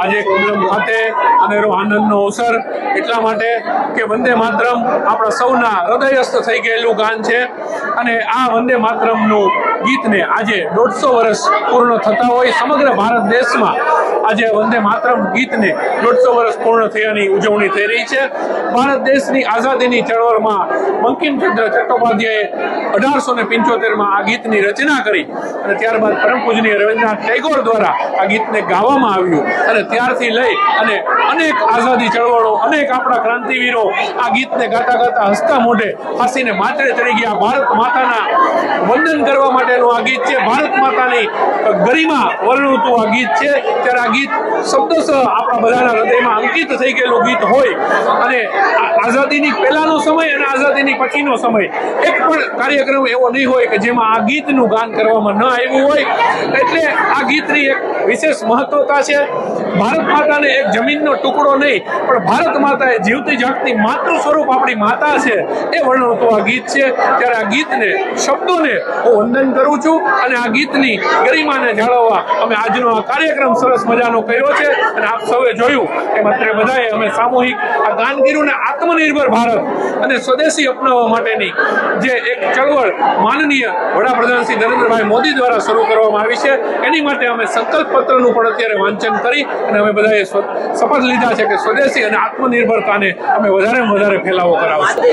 આજે કુંડમ ખાતે અનેરો આનંદનો અવસર. એટલા માટે કે વંદે માતરમ આપણા સૌના હૃદયસ્થ થઈ ગયેલું ગાન છે. અને આ વંદે માતરમનું ગીતને આજે દોઢસો વર્ષ પૂર્ણ થતા હોય સમગ્ર ભારત દેશમાં. આજે વંદે માતરમ ગીતને દોઢસો વર્ષ પૂર્ણ થયાની ઉજવણી થઈ રહી છે. ભારત દેશની આઝાદીની ચળવળમાં બંકિમચંદ્ર ચટ્ટોપાધ્યાયે અઢારસો ને પંચોતેરમાં આ ગીતની રચના કરી અને ત્યારબાદ પરમ પૂજનીય રવિન્દ્રનાથ ટેગોર દ્વારા આ ગીતને ગાવામાં આવ્યું અને ત્યારથી લઈ અને અનેક આઝાદી ચળવળો, અનેક આપણા ક્રાંતિવીરો આ ગીતને ગાતા ગાતા હસતા મોઢે હસીને માથે ચડી ગયા. ભારત માતાના વંદન કરવા માટેનું આ ગીત છે. ભારત માતાની ગરિમા વર્ણવતું આ ગીત છે. ત્યારે આ ગીત શબ્દોસહ આપણા બધાના હૃદયમાં અંકિત થઈ ગયેલું ગીત હોય. અને આઝાદીની પહેલાનો સમય અને આઝાદીની પછીનો સમય. એક પણ કાર્યક્રમ એવો નહીં હોય કે જેમાં આ ગીતનું ગાન કરવામાં ન આવ્યું હોય. એટલે આ એક વિશેષ મહત્વતા છે. ભારત માતાને એક જમીનનો ટુકડો નહીં, પણ ભારત માતા એ જીવતી જાગતી માતૃ સ્વરૂપ આપણી માતા છે. એ વર્ણવતું આ ગીત છે. ત્યારે આ ગીતને, શબ્દોને હું વંદન કરું છું અને આ ગીતની ગરિમાને જાળવવા અમે આજનો આ કાર્યક્રમ સરસ મજાનો કર્યો છે અને આપ સૌએ જોયું કે માત્ર બધાએ અમે સામૂહિક આ ગાનગીરુને આત્મનિર્ભર ભારત અને સ્વદેશી અપનાવવા માટેની જે એક ચળવળ માનનીય વડાપ્રધાન શ્રી નરેન્દ્રભાઈ મોદી દ્વારા શરૂ કરવામાં આવી છે. એની માટે અમે સંકલ્પ પત્રનું પણ અત્યારે વાંચન કરી અને અમે બધાએ શપથ લીધા છે કે સ્વદેશી અને આત્મનિર્ભરતાને અમે વધારે વધારે ફેલાવો કરાવશું.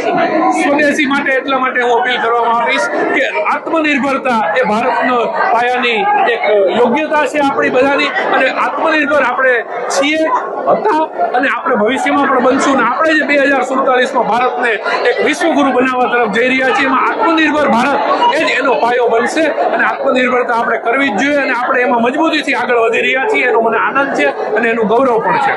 સ્વદેશી માટે એટલા માટે હું અપીલ કરવા માંગીશ કે આત્મનિર્ભરતા એ ભારતનો પાયાની એક યોગ્યતા છે આપણી બધાની અને આત્મનિર્ભર આપણે છીએ હતા અને આપણે ભવિષ્યમાં પણ બનશું ને આપણે જે બે હજાર સુડતાલીસમાં ભારતને એક વિશ્વગુરુ બનાવવા તરફ જઈ રહ્યા છીએ, એમાં આત્મનિર્ભર ભારત એ જ એનો પાયો બનશે અને આત્મનિર્ભરતા આપણે કરવી જ જોઈએ અને આપણે એમાં મજબૂતીથી આગળ વધી રહ્યા છીએ એનો મને આનંદ છે અને એનું ગૌરવ પણ છે.